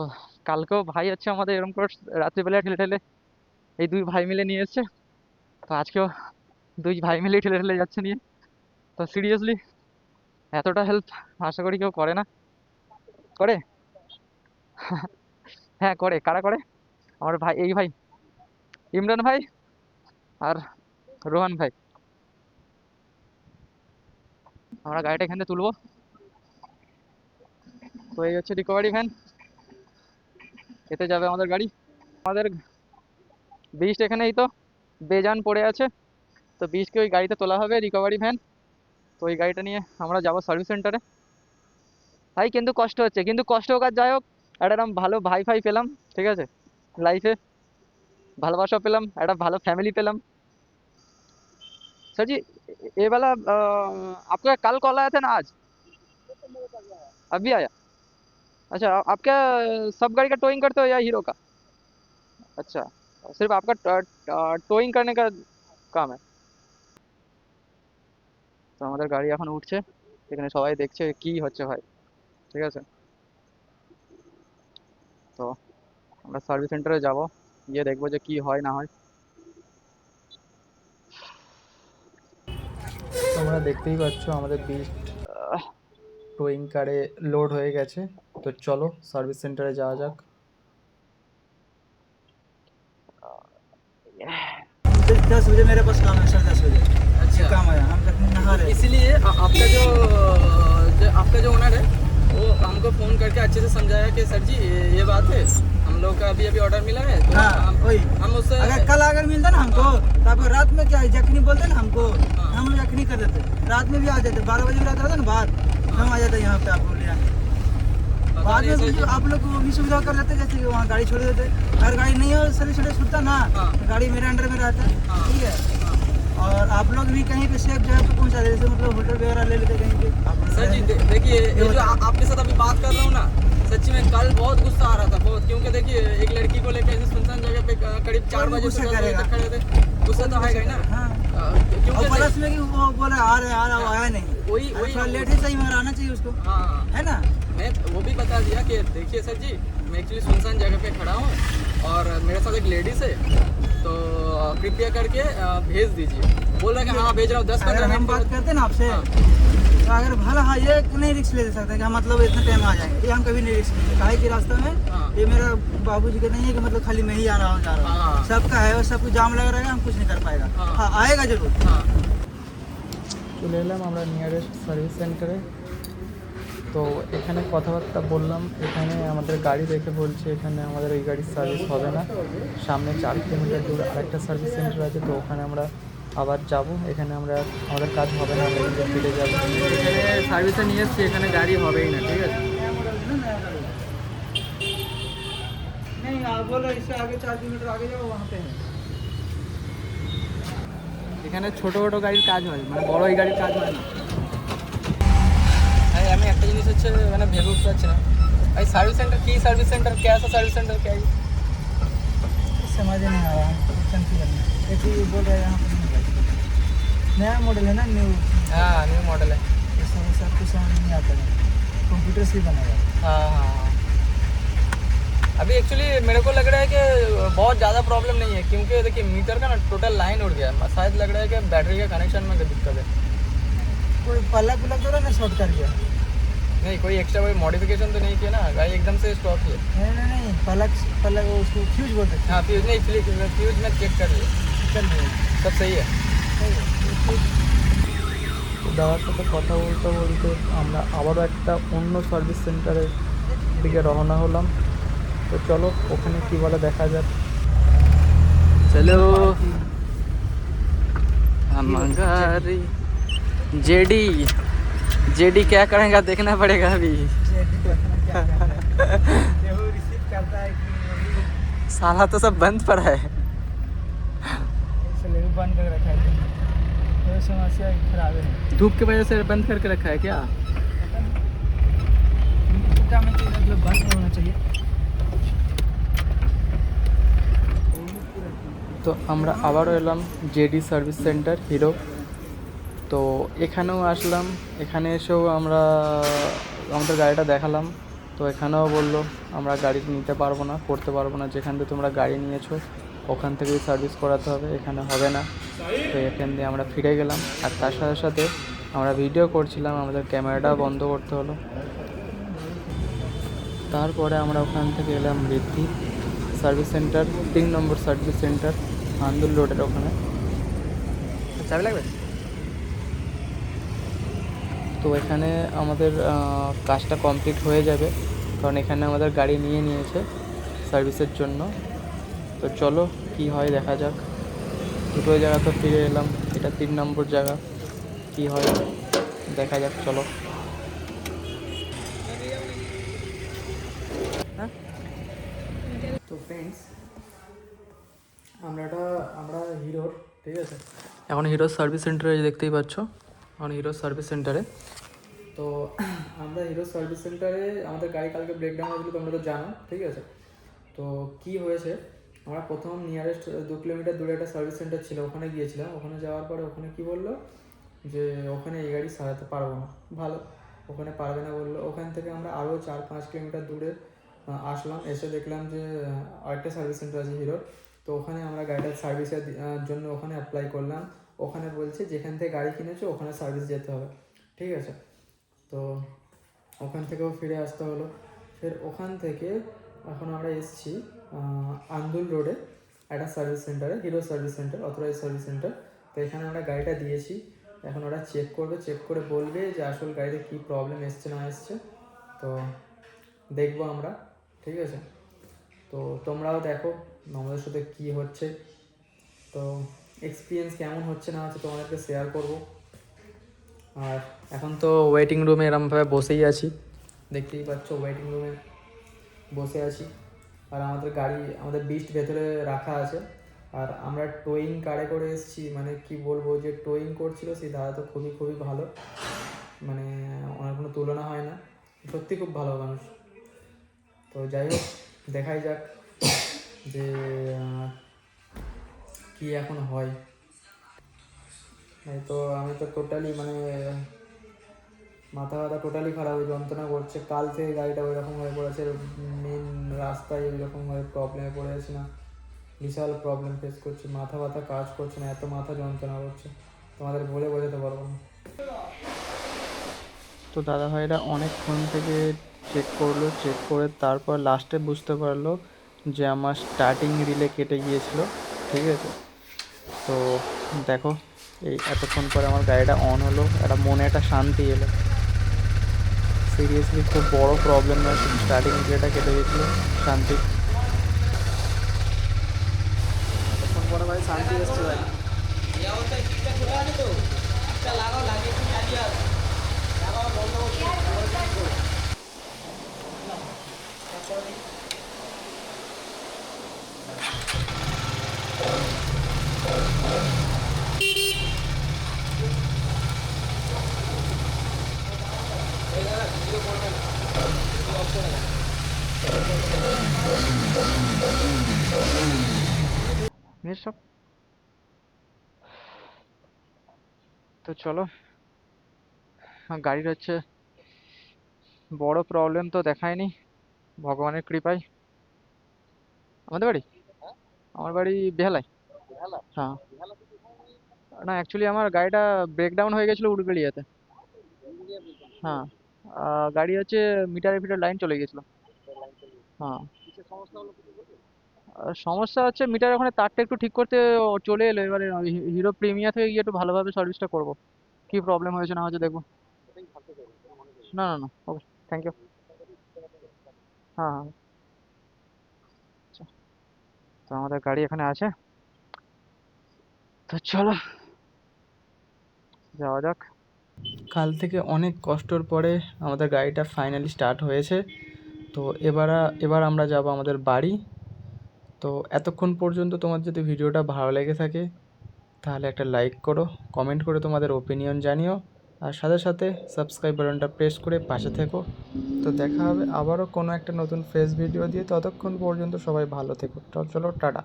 তো কালকেও ভাই হচ্ছে আমাদের এরকম করে রাত্রিবেলা ঠেলে ঠেলে এই দুই ভাই মিলে নিয়ে এসছে তো আজকেও দুই ভাই মিলে ঠেলে ঠেলে যাচ্ছে নিয়ে। তো সিরিয়াসলি এতটা হেল্প আশা করি কেউ করে না। করে? হ্যাঁ করে। কারা করে? আমার ভাই, এই ভাই। ইমরান ভাই আর রোহান ভাই। আমরা গাড়িটা এখান থেকে তুলবো। তো এই হচ্ছে রিকভারি ভ্যান এতে যাবে আমাদের গাড়ি আমাদের বীজটা এখানেই তো বেজান পড়ে আছে তো বীজকে ওই গাড়িতে তোলা হবে রিকভারি ভ্যান তো ওই গাড়িটা নিয়ে আমরা যাবো সার্ভিস সেন্টারে ভাই কিন্তু কষ্ট হচ্ছে কিন্তু কষ্ট হোক আর যাই হোক একটা এরকম ভালো ভাই ফাই পেলাম ঠিক আছে লাইফে ভালোবাসা পেলাম একটা ভালো फैमिली पेलम सर जी ये वाला अ, आपका कल कॉल आया था ना आज अभी आया अच्छा आ- आपका सब गाड़ी का टोइंग करते हो या हीरो का अच्छा सिर्फ आपका टोइंग करने का काम है তো আমাদের গাড়ি এখন উঠছে এখানে সবাই দেখছে কি হচ্ছে ভাই ঠিক আছে তো আমরা সার্ভিস সেন্টারে যাব গিয়ে দেখবো যে কি হয় না হয় তোমরা দেখতেই পাচ্ছ আমাদের বিস্ট টোয়িং কারে লোড হয়ে গেছে তো চলো সার্ভিস সেন্টারে যাওয়া যাক दस बजे मेरे पास काम है सर दस बजे अच्छा काम आया हम तक नहा रहे इसीलिए आ- आपका जो जो आपका जो ओनर है वो हमको फोन करके अच्छे से समझाया कि सर जी ये, ये बात है हम लोग का अभी अभी ऑर्डर मिला है तो हाँ हम, वही हम उससे अगर कल अगर मिलता ना हमको तो आप रात में क्या जखनी बोलते ना हमको हम जखनी कर देते रात में भी आ जाते बारह बजे भी रात रहता ना बाद हम आ जाते यहाँ पे आपको ले आने पता बाद में आप लोग भी सुविधा कर लेते जैसे कि वहाँ गाड़ी छोड़ देते। अगर गाड़ी नहीं हो सर्विस छोड़े छूटता ना हाँ। तो गाड़ी मेरे अंडर में रहता। हाँ। ठीक है? और आप लोग भी कहीं पे सेफ़ जगह पे पहुँचा देते जैसे मतलब होटल वगैरह ले लेते कहीं पे। सर जी देखिए जो आपके साथ अभी बात कर रहा हूँ ना सच्ची में कल बहुत गुस्सा आ रहा था बहुत। क्योंकि देखिए एक लड़की को लेकर ऐसे सुनसान जगह पे करीब चार बजे से गुस्सा दस बजे तक खड़े थे गुस्सा तो आएगा ना। हाँ। क्योंकि में कि वो बोले आ रहे आ रहा वो आया नहीं। वही वही लेट ही सही मगर आना चाहिए उसको। हाँ। है ना? मैं वो भी बता दिया कि देखिए सर जी मैं एक्चुअली सुनसान जगह पे खड़ा हूँ और मेरे साथ एक लेडीज़ है तो कृपया करके भेज दीजिए। बोल रहे हाँ भेज रहा हूँ दस पंद्रह हम बात करते ना आपसे हाँ। तो अगर भला हाँ ये नहीं रिक्स ले सकते कि हम मतलब इतने टाइम आ जाएँगे? ये हम कभी नहीं रिक्स लेते काहे रास्ते में हाँ। ये मेरा बाबू जी का नहीं है कि मतलब खाली मैं ही आ रहा हूँ जा रहा हूँ। हाँ। सबका है और सबको जाम लग रहेगा हम कुछ नहीं कर पाएगा। हाँ। आएगा ज़रूर। हाँ। चले हमारा नियरेस्ट सर्विस सेंटर है। তো এখানে কথাবার্তা বললাম এখানে আমাদের গাড়ি দেখে বলছে এখানে আমাদের এই গাড়ির সার্ভিস হবে না। সামনে চার কিলোমিটার দূর আরেকটা সার্ভিস সেন্টার আছে তো ওখানে আমরা আবার যাব। এখানে আমরা আমাদের কাজ হবে না আমরা ফিরে যাব। সার্ভিসে নিয়ে এসছি এখানে গাড়ি হবেই না ঠিক আছে? এখানে ছোটো ছোটো গাড়ির কাজ হয় মানে বড় এই গাড়ির কাজ হয় না। আমি একটা জিনিস হচ্ছে মানে ভেবে উঠতে পারছি না ভাই সার্ভিস সেন্টার কি সার্ভিস সেন্টার কে আসা সার্ভিস सेंटर क्या है समझ ही नहीं आ रहा हमको कंफ्यूजन है एक ही बोल रहे हैं यहाँ पर नहीं है। नया मॉडल है ना न्यू हाँ न्यू मॉडल है ये सब सब कुछ समझ नहीं आता है कंप्यूटर से ही बनेगा हाँ हाँ हाँ। अभी एक्चुअली मेरे को लग रहा है कि बहुत ज़्यादा प्रॉब्लम नहीं है क्योंकि देखिए मीटर का ना टोटल लाइन उड़ गया है शायद लग रहा है कि बैटरी के कनेक्शन में दिक्कत है कोई पलक उलक तो ना शॉर्ट कर गया नहीं कोई एक्स्ट्रा कोई मॉडिफिकेशन तो नहीं किया ना गाड़ी एकदम से स्टॉप है नहीं नहीं नहीं पलक पलक वो उसको फ्यूज बोलते थे हाँ फ्यूज नहीं फ्यूज फ्यूज में चेक कर लिया चल रही सब सही है তো দাদার সাথে কথা বলতে বলতে আমরা আবারও একটা অন্য সার্ভিস সেন্টারের দিকে রওনা হলাম তো চলো ওখানে কী বলে দেখা যাক चलो हम गाड़ी जेडी जेडी क्या करेगा देखना पड़ेगा अभी रिसीव करता है कि साला तो सब बंद पड़ा है इसलिए भी बंद कर रखा है तो समस्या खराब है धूप की वजह से बंद करके रखा है क्या क्या में चीज़ मतलब बंद नहीं होना चाहिए তো আমরা আবারও এলাম জেডি সার্ভিস সেন্টার হিরো তো এখানেও আসলাম। এখানে এসেও আমরা, আমাদের গাড়িটা দেখালাম। তো এখানেও বলল, আমরা গাড়ি নিতে পারব না, করতে পারব না। যেখান থেকে তোমরা গাড়ি নিয়েছো, ওখান থেকেই সার্ভিস করাতে হবে, এখানে হবে না। তো এখান দিয়ে আমরা ফিরে গেলাম। আর তার সাথে সাথে আমরা ভিডিও করছিলাম, আমাদের ক্যামেরাটাও বন্ধ করতে হলো। তারপরে আমরা ওখান থেকে এলাম বৃদ্ধি সার্ভিস সেন্টার তিন নম্বর সার্ভিস সেন্টার আন্দুল রোডের ওখানে। চাবি লাগবে? তো এখানে আমাদের কাজটা কমপ্লিট হয়ে যাবে। কারণ এখানে আমাদের গাড়ি নিয়ে নিয়েছে সার্ভিসের জন্য। তো চলো কি হয় দেখা যাক। দুটো জায়গা তো ফিরে এলাম। এটা তিন নম্বর জায়গা। কি হয় দেখা যাক চলো। তো ফ্রেন্ডস আমরা আমরা হিরোর ঠিক আছে? এখন হিরোর সার্ভিস সেন্টারে দেখতেই পাচ্ছ। এখন হিরোর সার্ভিস সেন্টারে তো আমরা হিরো সার্ভিস সেন্টারে আমাদের গাড়ি কালকে ব্রেকডাউন হয়েছিল, তোমরা তো জানো, ঠিক আছে? তো কি হয়েছে? আমরা প্রথম নিয়ারেস্ট দু কিলোমিটার দূরে একটা সার্ভিস সেন্টার ছিল, ওখানে গিয়েছিলাম। ওখানে যাওয়ার পরে ওখানে কি বলল? যে ওখানে এই গাড়ি সারাতে পারব না। ভালো, ওখানে পারবে না বলল। ওখান থেকে আমরা আরও চার পাঁচ কিলোমিটার দূরে আসলাম। এসে দেখলাম যে, আরেকটা সার্ভিস সেন্টার আছে হিরোর তো ওখানে আমরা গাড়িটার সার্ভিসের জন্য ওখানে অ্যাপ্লাই করলাম। ওখানে বলছে, যেখান থেকে গাড়ি কিনেছো, ওখানে সার্ভিস যেতে হবে। ঠিক আছে? তো ওখান থেকেও ফিরে আসতে হলো। ফের ওখান থেকে এখন আমরা এসেছি আন্দুল রোডে একটা সার্ভিস সেন্টারে Hero service centre authorise service centre তো এখানে আমরা গাড়িটা দিয়েছি। এখন ওরা চেক করবে চেক করে বলবে যে আসল গাড়িতে কী প্রবলেম এসছে, না এসছে। তো দেখব আমরা, ঠিক আছে? তো তোমরাও দেখো আমাদের সাথে কী হচ্ছে। তো এক্সপিরিয়েন্স কেমন হচ্ছে না হচ্ছে তোমাদেরকে শেয়ার করব। আর এখন তো ওয়েটিং রুমে এরমভাবে বসেই আছি। দেখতেই পাচ্ছ ওয়েটিং রুমে বসে আছি। আর আমাদের গাড়ি, আমাদের বিস্ট ভেতরে রাখা আছে। আর আমরা টোয়িং কারে করে এসেছি মানে কি বলব যে টোয়িং করছিল সেই দাদা তো খুবই খুবই ভালো। মানে ওনার কোনো তুলনা হয় না। সত্যি খুব ভালো মানুষ। তো যাই হোক, দেখাই যাক যে কি এখন হয়? তো আমি তো টোটালি মানে মাথা ব্যথা টোটালি খারাপ হয়ে যন্ত্রণা করছে। কাল থেকে গাড়িটা ওই রকম হয়ে পড়েছে মেন রাস্তায় ওই রকম হয়ে প্রবলেমে পড়ে আছি না। বিশাল প্রবলেম ফেস করছি, মাথা ব্যথা কাজ করছে না, এত মাথা যন্ত্রণা করছে। তোমাদের বলে বোঝাতে পারব না। তো দাদা ভাইরা অনেকক্ষণ থেকে চেক করল চেক করে তারপর লাস্টে বুঝতে পারল যে আমার স্টার্টিং রিলে কেটে গিয়েছিল, ঠিক আছে? তো দেখো, এই এতক্ষণ পরে আমার গাড়িটা অন হলো, একটা মনে একটা শান্তি এলো। সিরিয়াসলি খুব বড় প্রবলেম নয় স্টার্টিং রিলেটা কেটে গেছিল শান্তি। শান্তি এসছে ভাই। মেয়ের সব তো চলো। গাড়ির হচ্ছে বড় প্রবলেম তো দেখায়নি। ভগবানের কৃপায়। আমাদের বাড়ি? আমার বাড়ি বেহালায়। হ্যাঁ। না অ্যাকচুয়ালি আমার গাড়িটা ব্রেকডাউন হয়ে গেছিল উডবেড়িয়াতে হ্যাঁ। গাড়ি হচ্ছে মিটারে ফিটার লাইন চলে গেছিল। হ্যাঁ। সমস্যা হচ্ছে মিটার ওখানে তারটা একটু ঠিক করতে চলে এলো। এবারে হিরো প্রিমিয়া থেকে গিয়ে একটু ভালোভাবে সার্ভিসটা করব। কি প্রবলেম হয়েছে না হয়েছে দেখব। না না না ওকে থ্যাংক ইউ হ্যাঁ হ্যাঁ। আচ্ছা। তো আমাদের গাড়ি এখানে আছে। তো চলো, যাওয়া যাক। কাল থেকে অনেক কষ্টর পরে আমাদের গাড়িটা ফাইনালি স্টার্ট হয়েছে। তো এবার এবার আমরা যাব আমাদের বাড়ি। তো এতক্ষণ পর্যন্ত তোমার যদি ভিডিওটা ভালো লেগে থাকে, তাহলে একটা লাইক করো, কমেন্ট করে তোমাদের ওপিনিয়ন জানিও, আর সাথে সাথে সাবস্ক্রাইব বাটনটা প্রেস করে পাশে থেকো। তো দেখা হবে আবারও কোনো একটা নতুন ফ্রেশ ভিডিও দিয়ে, ততক্ষণ পর্যন্ত সবাই ভালো থেকো। চলো, টাটা।